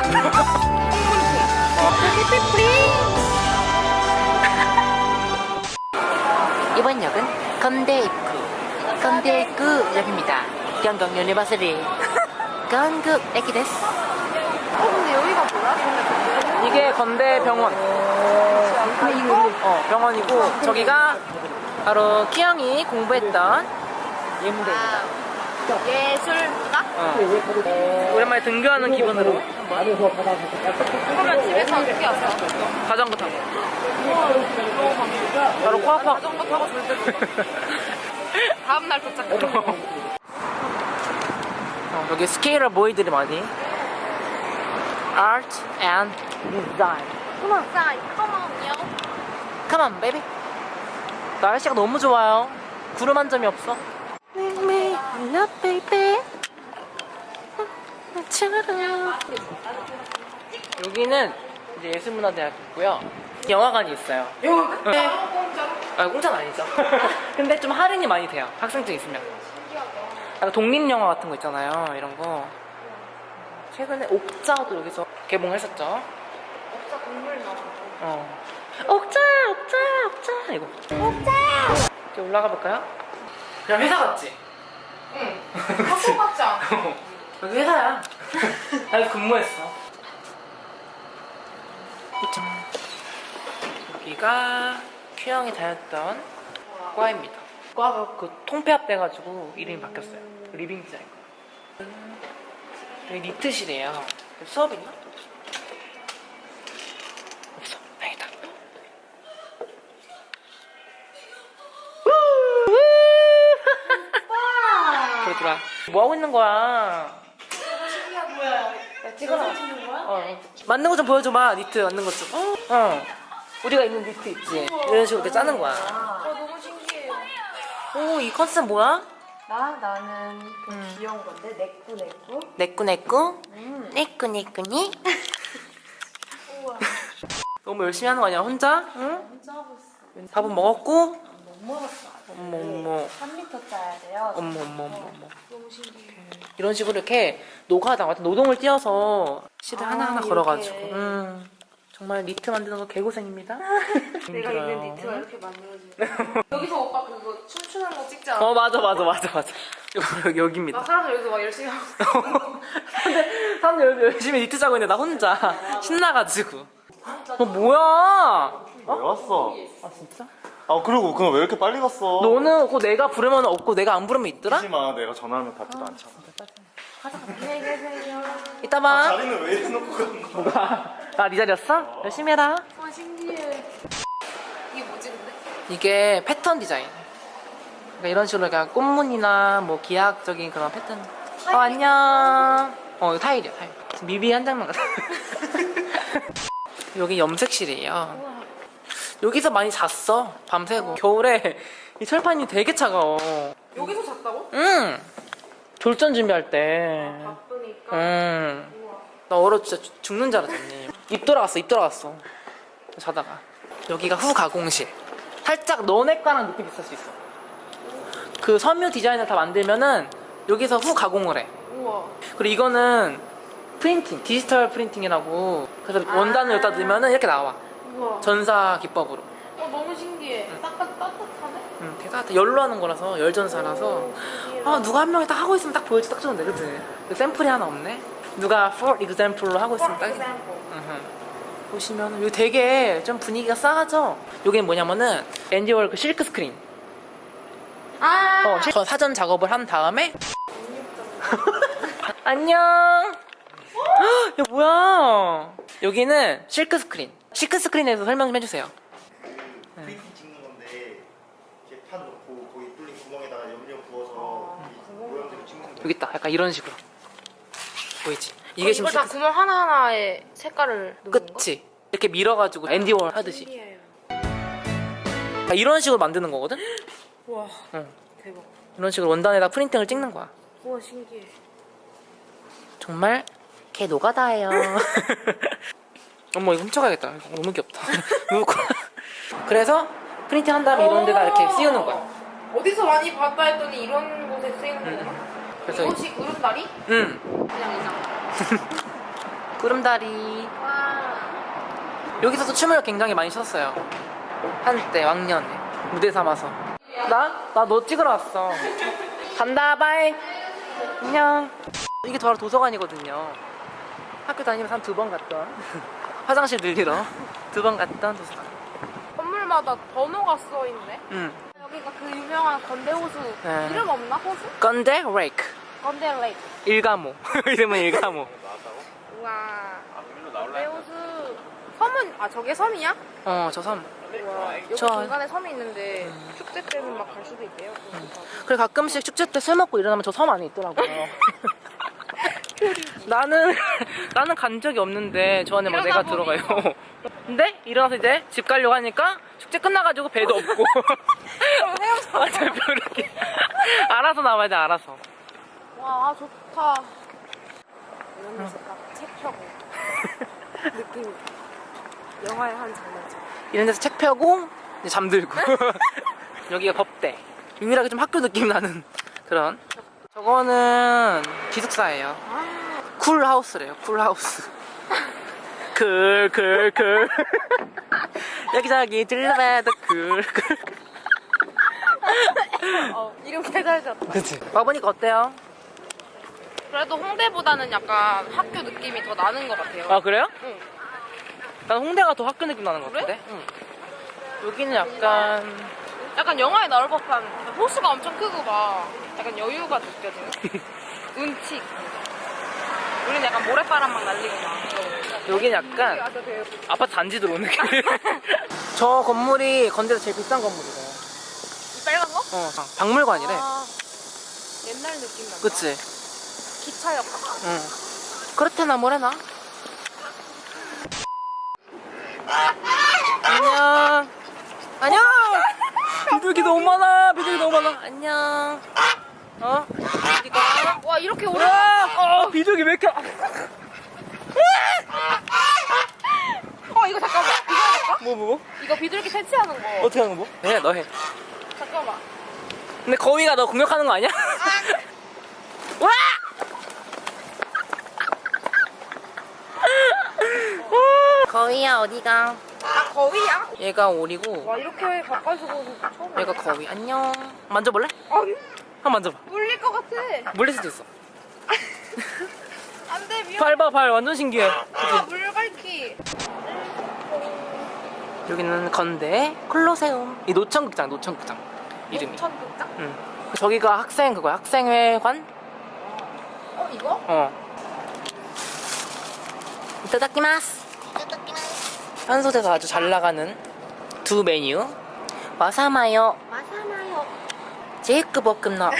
어머 어머 어머 이번 역은 건대입구 건대입구역입니다 경동 유니버시티 건국駅です 어 근데 여기가 뭐야? 이게 건대병원 아 이거? 어, 병원이고 저기가 바로 키영이 공부했던 예문대 아 예술가? 어. 오랜만에 등교하는 기분으로. 그러면 집에서 어떻게 왔어? 자전거 타고. 바로 코앞 자전거 타고 절대 다음 날 도착. 어, 여기 스케일러 보이들이 많이. Art and Design. 자, 컴온요. Come on baby. 날씨가 너무 좋아요. 구름 한 점이 없어. Make me love baby 여기는 이제 예술문화대학교고요 영화관이 있어요 네. 아 공짜는 아니죠 근데 좀 할인이 많이 돼요 학생증 있으면 약간 독립영화 같은 거 있잖아요 이런 거 최근에 옥자도 여기서 개봉했었죠 옥자 동물 나와. 어. 옥자, 옥자, 옥자. 이거. 옥자! 이제 올라가 볼까요? 그냥 회사 같지? 응. 학교 같지 않아? 여기 회사야. 나 여기 근무했어. 짠. 여기가 큐영이 다녔던 과입니다. 과가 그 통폐합돼가지고 이름이 바뀌었어요. 리빙 디자인 과. 여기 니트실이에요. 수업 있나? 없어. 다행이다. 들어. 뭐 하고 있는 거야? 야, 찍어라. 찍는 거야? 어. 맞는 거 좀 보여줘봐. 니트 맞는 것 좀. 어. 어. 우리가 입는 니트 있지. 이런 식으로 이렇게 짜는 거야. 아 너무 신기해요. 오, 이 컨셉 뭐야? 나 나는 좀 귀여운 건데 내꾸 내꾸. 내꾸 내꾸. 음. 내꾸 내꾸니. 우와. 너무 열심히 하는 거 아니야? 혼자? 응? 진짜 하고 있어. 밥은 먹었고? 못 먹었어. 아직. 어머 어머. 3리터 짜야 돼요. 어머 어머 어머 어머. 너무 신기해. 이런 식으로 이렇게 노가다 같은 노동을 띄어서 실을 아, 하나하나 이렇게. 걸어가지고. 음. 정말 니트 만드는 거 개고생입니다. 내가 힘들어요. 입는 니트가 이렇게 만들어지네. 여기서 오빠 그거 춤추는 거 찍지 않아? 어 맞아 맞아 맞아 맞아. 여기 여기입니다. 막 사람들 여기서 막 열심히 하고. 근데 사람들 여기 열심히 니트 자고 있는데 나 혼자 신나가지고 너 뭐야 왜 왔어? 아 진짜? 아 그리고 그럼 왜 이렇게 빨리 갔어? 너는 꼭 내가 부르면 없고 내가 안 부르면 있더라? 하지마 내가 전화하면 답지도 않잖아. 이따 봐 자리는 왜 해놓고 간 거야? 나네 자리였어? 열심히 해라 와 신기해. 이게 뭐지 근데? 이게 패턴 디자인 그러니까 이런 식으로 그냥 꽃무늬나 뭐 기하학적인 그런 패턴 어 안녕 어 이거 타일이야 타일 지금 미비 한 장만 같아 여기 염색실이에요 여기서 많이 잤어 밤새고 겨울에 이 철판이 되게 차가워 여기서 잤다고? 응. 졸전 준비할 때. 바쁘니까. 응. 우와. 나 얼어 진짜 죽- 죽는 줄 알았잖니. 입 돌아갔어, 입 돌아갔어. 자다가. 여기가 후 가공실. 살짝 너네과랑 느낌 비슷할 수 있어. 그 섬유 디자인을 다 만들면은 여기서 후 가공을 해. 우와. 그리고 이거는 프린팅, 디지털 프린팅이라고. 그래서 원단을 여기다 넣으면은 이렇게 나와. 우와. 전사 기법으로. 어 너무 신기해. 따뜻 따뜻하네. 응, 되게 열로 하는 거라서 열전사라서. 아 누가 한 명이 딱 하고 있으면 딱 보여줘 딱 좋은데 그치? 근데 샘플이 하나 없네 누가 for example로 하고 있으면 으흠. 보시면 여기 되게 좀 분위기가 싸하죠? 여기는 뭐냐면은 앤디월크 실크 스크린 아. 어, 실- 저 사전 작업을 한 다음에 안녕 헉, 이거 뭐야 여기는 실크 스크린 실크 스크린에서 설명 좀 해주세요 프린팅 찍는 건데 이렇게 판 놓고 거기 뚫린 구멍에다가 염료 부어서 이 모형들을 찍는 거야 여기 있다 약간 이런 식으로 보이지? 이게 지금 어, 이걸 다 실크 구멍 하나 하나에 색깔을 거? 그치 이렇게 밀어가지고 앤디 월 하듯이 신기해요. 아, 이런 식으로 만드는 거거든? 와 응. 대박. 이런 식으로 원단에다 프린팅을 찍는 거야. 우와 신기해. 정말 개 노가다예요. 어머 이거 훔쳐가야겠다. 이거 너무 귀엽다. 그래서 프린팅 한 다음에 이런 데다 이렇게 씌우는 거야. 어디서 많이 봤다 했더니 이런 곳에 쓰이는 거구나. 그래서 이곳이 구름다리? 음 그냥 이상. 구름다리 와. 여기서도 춤을 굉장히 많이 췄어요. 한때 왕년에 무대 삼아서. 나? 나 너 찍으러 왔어. 간다 바이. 안녕. 이게 바로 도서관이거든요. 학교 다니면서 한 두 번 갔던 화장실 들리러 두 번 갔던 도서관. 건물마다 번호가 써 있네. 응. 여기가 그 유명한 건대 호수 네. 이름 없나 호수? 건데 레이크. 건대 레이크. 일가모. 이름은 일가모. 우와. 건대 호수. 섬은 아 저게 섬이야? 어, 저 섬. 우와. 여기 저- 중간에 섬이 있는데 축제 때는 막갈 수도 있대요. 그래 가끔씩 축제 때 술 먹고 일어나면 저 섬 안에 있더라고요. 나는 나는 간 적이 없는데 저 안에 막 내가 들어가요. 근데 일어나서 이제 집 가려고 하니까 축제 끝나가지고 배도 없고. 맞아 벼룩이. 알아서 나와야 돼 알아서. 와 좋다. 이런 데서 딱책 펴고 느낌. 영화의 한 장면처럼. 이런 데서 책 펴고 이제 잠들고. 여기가 법대. 유일하게 좀 학교 느낌 나는 그런. 저거는 기숙사예요. 아, 쿨하우스래요 쿨하우스 쿨쿨쿨 여기저기 들러봐도 쿨쿨 어, 이름 개잘 졌다. 그치 와보니까 어때요? 그래도 홍대보다는 약간 학교 느낌이 더 나는 것 같아요. 아 그래요? 응. 난 홍대가 더 학교 느낌 나는 것 같은데 응. 여기는 약간 약간 영화에 나올 법한 호수가 엄청 크고 막 약간 여유가 느껴지는 운치. 우리는 약간 모래바람 막 날리고 막. 여기는 약간 아파트 단지 들어오는 느낌. 저 건물이 건대에서 제일 비싼 건물이래요. 이 빨간 거? 어 박물관이래. 아, 옛날 느낌 난다. 그치? 기차역. 응. 그렇대나 뭐래나? 안녕. 안녕. 비둘기 너무 많아. 비둘기 너무 많아. 안녕 어? 비둘기가 와 이렇게 오래. 와! 어, 비둘기 왜 이렇게 어 이거 잠깐만. 이거 해볼까? 뭐 뭐? 뭐? 이거 비둘기 퇴치하는 거. 어떻게 하는 거? 해, 너 해. 잠깐만. 근데 거위가 너 공격하는 거 아니야? 와! 거위야 어디가? 아 거위야? 얘가 오리고 와 이렇게 가까이서 보는 거 처음. 얘가 거위. 안녕. 만져볼래? 아니 한번 만져봐. 물릴 것 같아. 물릴 수도 있어. 안돼 위험. 발 봐, 발 완전 신기해. 아 물갈퀴. 여기는 건대 콜로세움. 이 노천극장, 노천극장. 이름이. 천국장? 응. 저기가 학생 그거야. 학생회관? 어 이거? 어. 이타다키마스. 한솥에서 아주 잘 나가는 두 메뉴. 마사마요. 마사마요. 제이크 볶음밥.